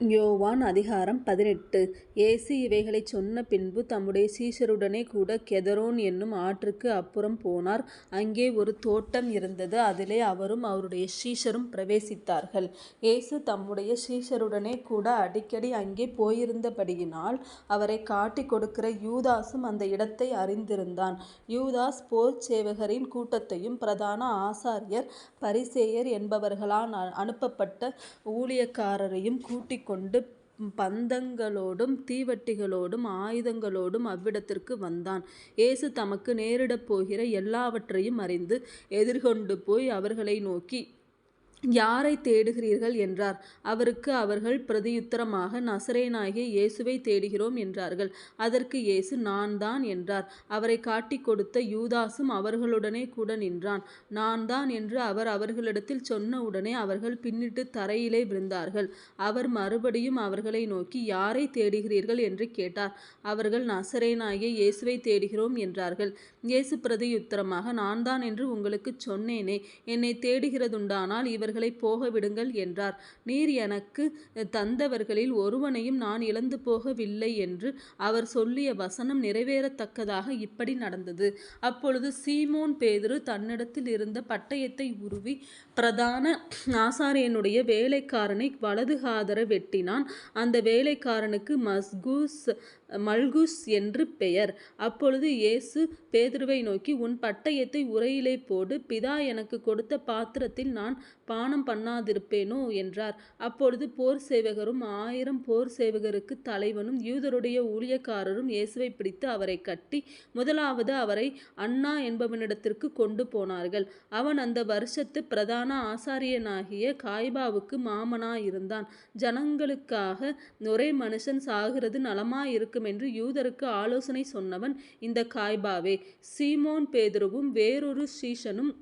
யோவான் அதிகாரம் பதினெட்டு இயேசு இவைகளைச் சொன்ன பின்பு தம்முடைய சீஷருடனே கூட கெதரோன் என்னும் ஆற்றுக்கு அப்புறம் போனார். அங்கே ஒரு தோட்டம் இருந்தது. அதிலே அவரும் அவருடைய சீஷரும் பிரவேசித்தார்கள். இயேசு தம்முடைய சீஷருடனே கூட அடிக்கடி அங்கே போயிருந்தபடியினால் அவரை காட்டி கொடுக்கிற யூதாஸும் அந்த இடத்தை அறிந்திருந்தான். யூதாஸ் போர் சேவகரின் கூட்டத்தையும் பிரதான ஆசாரியர் பரிசேயர் என்பவர்களால் அனுப்பப்பட்ட ஊழியக்காரரையும் கூட்டிக் கொண்டு பந்தங்களோடும் தீவட்டிகளோடும் ஆயுதங்களோடும் அவ்விடத்திற்கு வந்தான். இயேசு தமக்கு நேரிடப் போகிற எல்லாவற்றையும் அறிந்து எதிர்கொண்டு போய் அவர்களை நோக்கி யாரை தேடுகிறீர்கள்? என்றார். அவருக்கு அவர்கள் பிரதியுத்தரமாக நசரேனாகிய இயேசுவை தேடுகிறோம் என்றார்கள். அதற்கு இயேசு நான்தான் என்றார். அவரை காட்டிக் கொடுத்த யூதாசும் அவர்களுடனே கூட நின்றான். நான் தான் என்று அவர் அவர்களிடத்தில் சொன்னவுடனே அவர்கள் பின்னிட்டு தரையிலே விழுந்தார்கள். அவர் மறுபடியும் அவர்களை நோக்கி யாரை தேடுகிறீர்கள்? என்று கேட்டார். அவர்கள் நசரேனாகிய இயேசுவை தேடுகிறோம் என்றார்கள். இயேசு பிரதியுத்தரமாக நான் தான் என்று உங்களுக்குச் சொன்னேனே. என்னை தேடுகிறதுண்டானால் இவர் இவர்களைப் போகவிடுங்கள் என்றார். நீர் எனக்கு தந்தவர்களில் ஒருவனையும் நான் இழந்து போகவில்லை என்று அவர் சொல்லிய வசனம் நிறைவேறத்தக்கதாக இப்படி நடந்தது. அப்பொழுது சீமோன் பேதுரு தன்னிடத்தில் இருந்த பட்டயத்தை உருவி பிரதான ஆசாரியனுடைய வேலைக்காரனை வலது காதர வெட்டினான். அந்த வேலைக்காரனுக்கு மஸ்கூஸ் மல்குஸ் என்று பெயர். அப்பொழுது இயேசு பேதுருவை நோக்கி உன் பட்டயத்தை உரையிலே போடு. பிதா எனக்கு கொடுத்த பாத்திரத்தில் நான் தானம் பண்ணாதிருப்பேனோ? என்றார். அப்பொழுது போர் சேவகரும் ஆயிரம் போர் சேவகருக்கு தலைவனும் யூதருடைய ஊழியக்காரரும் இயேசுவை பிடித்து அவரை கட்டி முதலாவது அவரை அண்ணா என்பவனிடத்திற்கு கொண்டு போனார்கள். அவன் அந்த வருஷத்து பிரதான ஆசாரியனாகிய காய்பாவுக்கு மாமனாயிருந்தான். ஜனங்களுக்காக ஒரே மனுஷன் சாகிறது நலமாயிருக்குமென்று யூதருக்கு ஆலோசனை சொன்னவன் இந்த காய்பாவே. சீமோன் பேதுருவும் வேறொரு சீஷனும்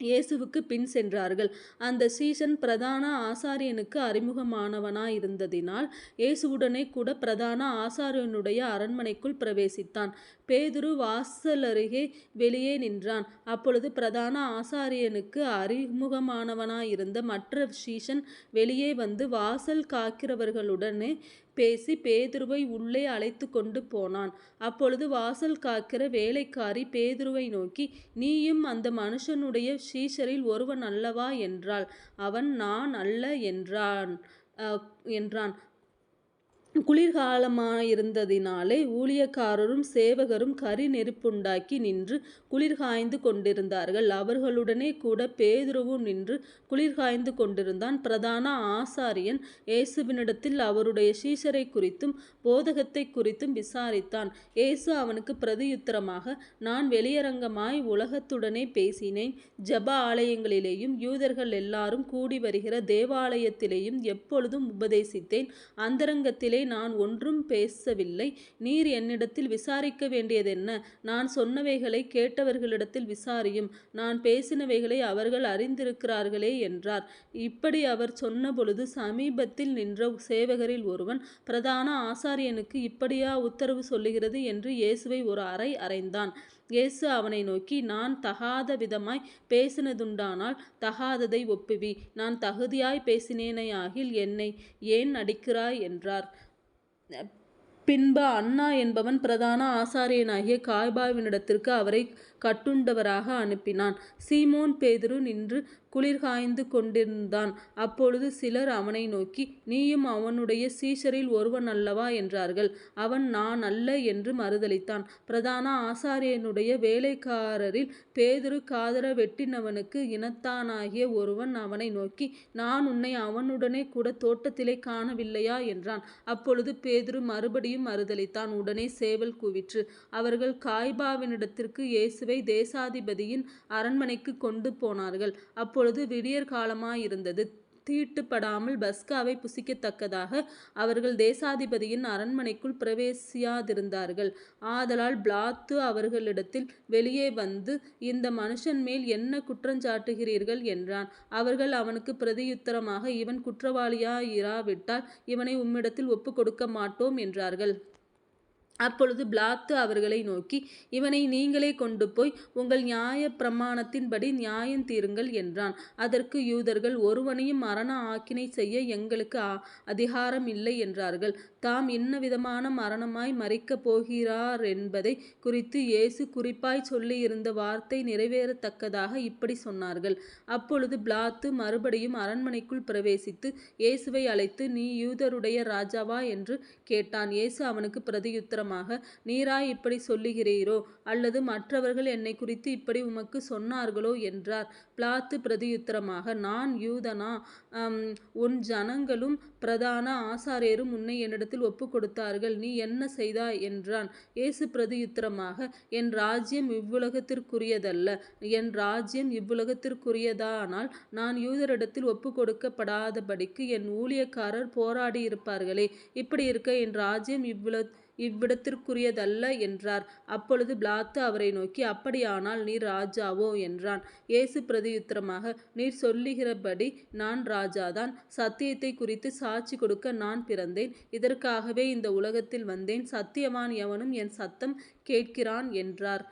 இயேசுவுக்குப் பின் சென்றார்கள். அந்த சீசன் பிரதான ஆசாரியனுக்கு அறிமுகமானவனாயிருந்ததினால் இயேசுவுடனே கூட பிரதான ஆசாரியனுடைய அரண்மனைக்குள் பிரவேசித்தான். பேதுரு வாசலருகே வெளியே நின்றான். அப்பொழுது பிரதான ஆசாரியனுக்கு அறிமுகமானவனாயிருந்த மற்ற சீசன் வெளியே வந்து வாசல் காக்கிறவர்களுடனே பேசி பேதுருவை உள்ளே அழைத்து கொண்டு போனான். அப்பொழுது வாசல் காக்கிற வேலைக்காரி பேதுருவை நோக்கி நீயும் அந்த மனுஷனுடைய சீஷரில் ஒருவன் அல்லவா? என்றாள். அவன் நான் அல்ல என்றான் என்றான். குளிர்காலமாயிருந்ததினாலே ஊழியக்காரரும் சேவகரும் கரி நெருப்புண்டாக்கி நின்று குளிர்காய்ந்து கொண்டிருந்தார்கள். அவர்களுடனே கூட பேதுருவும் நின்று குளிர்காய்ந்து கொண்டிருந்தான். பிரதான ஆசாரியன் இயேசுவினிடத்தில் அவருடைய சீஷரைக் குறித்தும் போதகத்தை குறித்தும் விசாரித்தான். இயேசு அவனுக்குப் பிரதியுத்தரமாக நான் வெளியரங்கமாய் உலகத்துடனே பேசினேன். ஜப ஆலயங்களிலேயும் யூதர்கள் எல்லாரும் கூடி வருகிற தேவாலயத்திலேயும் எப்பொழுதும் உபதேசித்தேன். அந்தரங்கத்திலே நான் ஒன்றும் பேசவில்லை. நீர் என்னிடத்தில் விசாரிக்க வேண்டியதென்ன? நான் சொன்னவைகளை கேட்டவர்களிடத்தில் விசாரியும். நான் பேசினவைகளை அவர்கள் அறிந்திருக்கிறார்களே என்றார். இப்படி அவர் சொன்னபொழுது சமீபத்தில் நின்ற சேவகரில் ஒருவன் பிரதான ஆசாரியனுக்கு இப்படியா உத்தரவு சொல்லுகிறது? என்று இயேசுவை ஒரு அறை அறைந்தான். இயேசு அவனை நோக்கி நான் தகாத விதமாய் பேசினதுண்டானால் தகாததை ஒப்புவி. நான் தகுதியாய் பேசினேனாகில் என்னை ஏன் அடிக்கிறாய்? என்றார். பின்பு அன்னா என்பவன் பிரதான ஆசாரியனாகிய காய்பாவினிடத்திற்கு அவரைக் கட்டுண்டவராக அனுப்பினான். சீமோன் பேதுரு நின்று குளிர்காய்ந்து கொண்டிருந்தான். அப்பொழுது சிலர் அவனை நோக்கி நீயும் அவனுடைய சீஷரில் ஒருவன் அல்லவா? என்றார்கள். அவன் நான் அல்ல என்று மறுதளித்தான் பிரதான ஆசாரியனுடைய வேலைக்காரரில் பேதுரு காதர வெட்டினவனுக்கு இனத்தானாகிய ஒருவன் அவனை நோக்கி நான் உன்னை அவனுடனே கூட தோட்டத்திலே காணவில்லையா? என்றான். அப்பொழுது பேதுரு மறுபடியும் மறுதளித்தான் உடனே சேவல் கூவிற்று. அவர்கள் காய்பாவினிடத்திற்கு இயேசுவை தேசாதிபதியின் அரண்மனைக்குக் கொண்டு போனார்கள். அப்பொழுது விடியற்காலமாயிருந்தது. தீட்டுப்படாமல் பஸ்காவை புசிக்கத்தக்கதாக அவர்கள் தேசாதிபதியின் அரண்மனைக்குள் பிரவேசியாதிருந்தார்கள். ஆதலால் பிளாத்து அவர்களிடத்தில் வெளியே வந்து இந்த மனுஷன் மேல் என்ன குற்றஞ்சாட்டுகிறீர்கள்? என்றான். அவர்கள் அவனுக்கு பிரதியுத்தரமாக இவன் குற்றவாளியாயிராவிட்டால் இவனை உம்மிடத்தில் ஒப்புக்கொடுக்கமாட்டோம் என்றார்கள். அப்பொழுது பிளாத்து அவர்களை நோக்கி இவனை நீங்களே கொண்டு போய் உங்கள் நியாய பிரமாணத்தின்படி நியாயம் தீருங்கள் என்றான். அதற்கு யூதர்கள் ஒருவனையும் மரண ஆக்கினை செய்ய எங்களுக்கு அதிகாரம் இல்லை என்றார்கள். தாம் இன்னவிதமான மரணமாய் மறிக்கப் போகிறார் என்பதை குறித்து இயேசு குறிப்பாய் சொல்லியிருந்த வார்த்தை நிறைவேறத்தக்கதாக இப்படி சொன்னார்கள். அப்பொழுது பிளாத்து மறுபடியும் அரண்மனைக்குள் பிரவேசித்து இயேசுவை அழைத்து நீ யூதருடைய ராஜாவா? என்று கேட்டான். இயேசு அவனுக்குப் காரணமாக நீராய் இப்படி சொல்லுகிறீரோ? அல்லது மற்றவர்கள் என்னை குறித்து இப்படி உமக்கு சொன்னார்களோ? என்றார். பிளாத்து பிரதியுத்தரமாக நான் யூதனா? உன் ஜனங்களும் பிரதான ஆசாரியரும் உன்னை என்னிடத்தில் ஒப்புக் கொடுத்தார்கள். நீ என்ன செய்தாய்? என்றான். இயேசு பிரதியுத்தரமாக என் ராஜ்யம் இவ்வுலகத்திற்குரியதல்ல. என் ராஜ்யம் இவ்வுலகத்திற்குரியதானால் நான் யூதரிடத்தில் ஒப்பு கொடுக்கப்படாதபடிக்கு என் ஊழியக்காரர் போராடியிருப்பார்களே. இப்படியிருக்க என் ராஜ்யம் இவ்விடத்திற்குரியதல்ல என்றார். அப்பொழுது பிளாத்து அவரை நோக்கி அப்படியானால் நீர் ராஜாவோ? என்றான். இயேசு பிரதியுத்தரமாக நீர் சொல்லுகிறபடி நான் ராஜாதான். சத்தியத்தை குறித்து சாட்சி கொடுக்க நான் பிறந்தேன். இதற்காகவே இந்த உலகத்தில் வந்தேன். சத்தியவான் எவனும் என் சத்தம் கேட்கிறான் என்றார்.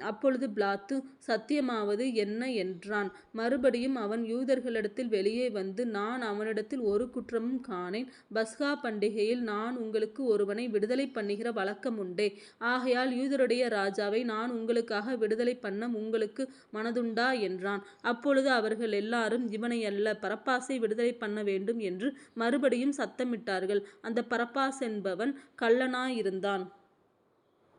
அப்பொழுது பிளாத்து சத்தியமாவது என்ன? என்றான். மறுபடியும் அவன் யூதர்களிடத்தில் வெளியே வந்து நான் அவனிடத்தில் ஒரு குற்றமும் காணேன். பஸ்கா பண்டிகையில் நான் உங்களுக்கு ஒருவனை விடுதலை பண்ணுகிற வழக்கம் உண்டே ஆகையால் யூதருடைய ராஜாவை நான் உங்களுக்காக விடுதலை பண்ண உங்களுக்கு மனதுண்டா? என்றான். அப்பொழுது அவர்கள் எல்லாரும் இவனையல்ல பரபாசை விடுதலைபண்ண வேண்டும் என்று மறுபடியும் சத்தமிட்டார்கள். அந்த பரப்பாஸ் என்பவன் கள்ளனாயிருந்தான்.